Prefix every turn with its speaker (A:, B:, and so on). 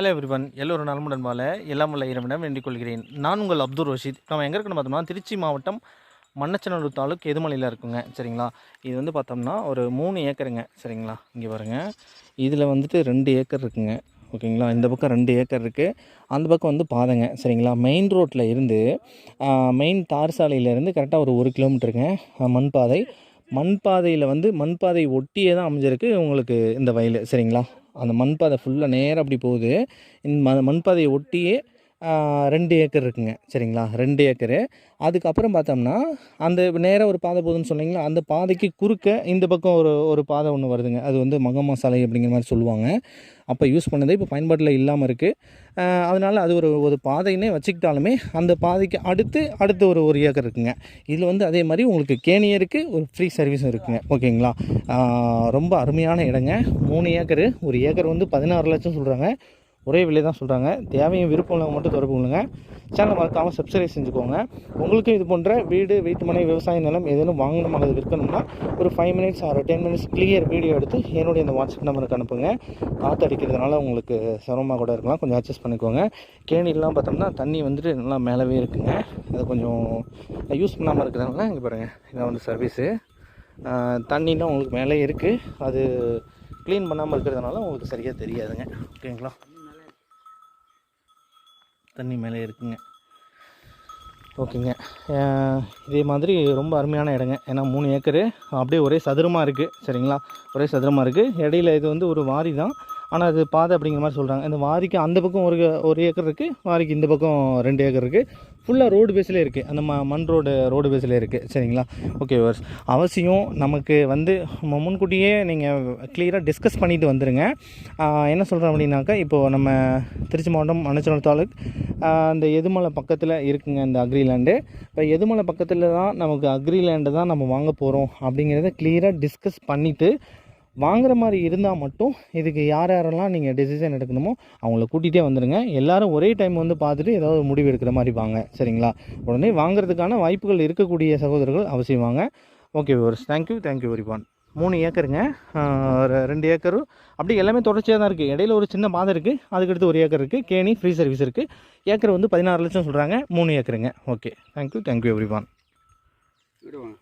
A: Hello everyone எல்லோரும் நலமுடன் வாழ எல்லாம் உள்ள இரவிடம் வேண்டிக் கொள்கிறேன். நான் உங்கள் அப்துல் ரஷீத். நம்ம எங்கே இருக்குன்னு பார்த்தோம்னா திருச்சி மாவட்டம் மண்ணச்சநல்லூர் தாலுக் எதுமலையில் இருக்குங்க. சரிங்களா? இது வந்து பார்த்தோம்னா ஒரு மூணு ஏக்கருங்க. சரிங்களா? இங்கே பாருங்க. இதில் வந்துட்டு ரெண்டு ஏக்கர் இருக்குங்க. ஓகேங்களா? இந்த பக்கம் ரெண்டு ஏக்கர் இருக்குது அந்த பக்கம் வந்து பாதைங்க. சரிங்களா? மெயின் ரோட்டில் இருந்து மெயின் தார் சாலையிலேருந்து கரெக்டாக ஒரு ஒரு கிலோமீட்டருங்க. மண் பாதை மண் பாதையில் வந்து மண் பாதை ஒட்டியே தான் அமைஞ்சிருக்கு உங்களுக்கு இந்த வயல். சரிங்களா? அந்த மண் பாதை ஃபுல்லாக நேராக அப்படி போகுது. இந்த ம மண் பாதையை ஒட்டியே ரெண்டு ஏக்கர் இருக்குங்க. சரிங்களா? ரெண்டு ஏக்கரு. அதுக்கப்புறம் பார்த்தோம்னா அந்த நேராக ஒரு பாதை போகுதுன்னு சொன்னீங்களா? அந்த பாதைக்கு குறுக்க இந்த பக்கம் ஒரு ஒரு பாதை ஒன்று வருதுங்க. அது வந்து மகமா சாலை அப்படிங்கிற மாதிரி சொல்லுவாங்க. அப்போ யூஸ் பண்ணது இப்போ பயன்பாட்டில் இல்லாமல் இருக்குது அதனால் அது ஒரு ஒரு பாதைன்னே வச்சுக்கிட்டாலுமே அந்த பாதைக்கு அடுத்து அடுத்து ஒரு ஒரு ஏக்கர் இருக்குங்க. இதில் வந்து அதே மாதிரி உங்களுக்கு கேணி இருக்குது ஒரு ஃப்ரீ சர்வீஸும் இருக்குங்க. ஓகேங்களா? ரொம்ப அருமையான இடங்க. மூணு ஏக்கரு. ஒரு ஏக்கர் வந்து பதினாறு லட்சம் சொல்கிறாங்க ஒரே விலை தான் சொல்கிறாங்க தேவையும் விருப்பம் உள்ளவங்க மட்டும் தொடர்பு கொள்ளுங்க. சேனலை மறக்காமல் சப்ஸ்கிரைப் செஞ்சுக்கோங்க. உங்களுக்கும் இது போன்ற வீடு வீட்டு மனை விவசாய நிலம் ஏதேனும் வாங்கணும் அல்லது விற்கணும்னா ஒரு five minutes or ten minutes clear video எடுத்து என்னுடைய இந்த வாட்ஸ்அப் நம்பருக்கு அனுப்புங்க. காற்று அடிக்கிறதுனால உங்களுக்கு சிரமமாக கூட இருக்கலாம். கொஞ்சம் அட்ஜஸ்ட் பண்ணிக்கோங்க. கேணிலாம் பார்த்தோம்னா தண்ணி வந்துட்டு நல்லா மேலவே இருக்குங்க. அது கொஞ்சம் யூஸ் பண்ணாமல் இருக்கிறதுனால இங்கே பாருங்கள் இதான் வந்து சர்வீஸு தண்ணிலாம் உங்களுக்கு மேலே இருக்குது அது க்ளீன் பண்ணாமல் இருக்கிறதுனால உங்களுக்கு சரியாக தெரியாதுங்க. ஓகேங்களா தண்ணி மேலே இருக்குங்க. ஓகேங்க. இதே மாதிரி ரொம்ப அருமையான இடங்க. ஏன்னா மூணு ஏக்கரு அப்படியே ஒரே சதுரமாக இருக்குது சரிங்களா? ஒரே சதுரமாக இருக்குது இடையில இது வந்து ஒரு வாரி தான் ஆனால் அது பாதை அப்படிங்கிற மாதிரி சொல்கிறாங்க இந்த வாரிக்கு அந்த பக்கம் ஒரு ஒரு ஏக்கர் இருக்குது வாரிக்கு இந்த பக்கம் ரெண்டு ஏக்கர் இருக்குது ஃபுல்லாக ரோடு பேஸ்லேயே இருக்குது அந்த ம மண் ரோடு ரோடு பேஸ்லேயே இருக்குது சரிங்களா? ஓகே வர்ஸ் அவசியம் நமக்கு வந்து முன்கூட்டியே நீங்கள் கிளியராக டிஸ்கஸ் பண்ணிட்டு வந்துடுங்க என்ன சொல்கிறோம் அப்படின்னாக்கா இப்போது நம்ம திருச்சி மாவட்டம் அனுச்சனூர் தாலுக் அந்த எதுமலை பக்கத்தில் இருக்குங்க இந்த அக்ரி லேண்டு இப்போ எதுமலை பக்கத்தில் தான் நமக்கு அக்ரிலேண்டு தான் நம்ம வாங்க போகிறோம் அப்படிங்கிறத கிளியராக டிஸ்கஸ் பண்ணிவிட்டு வாங்குற மாதிரி இருந்தால் மட்டும் இதுக்கு யார் யாரெல்லாம் நீங்கள் டெசிஷன் எடுக்கணுமோ அவங்கள கூட்டிகிட்டே வந்துடுங்க எல்லாரும் ஒரே டைம் வந்து பார்த்துட்டு ஏதாவது முடிவு எடுக்கிற மாதிரி வாங்க. சரிங்களா? உடனே வாங்குறதுக்கான வாய்ப்புகள் இருக்கக்கூடிய சகோதரர்கள் அவசியம் வாங்க. Okay viewers thank you thank you வெரிபான் மூணு ஏக்கருங்க. ரெண்டு ஏக்கரு. அப்படி எல்லாமே தொடர்ச்சியாக தான் இருக்குது இடையில ஒரு சின்ன பாதை இருக்குது அதுக்கடுத்து ஒரு ஏக்கர் இருக்குது கேணி ஃப்ரீ சர்வீஸ் இருக்குது ஏக்கர் வந்து பதினாறு லட்சம் சொல்கிறாங்க மூணு ஏக்கருங்க. Okay thank you thank you everyone
B: விடுவாங்க.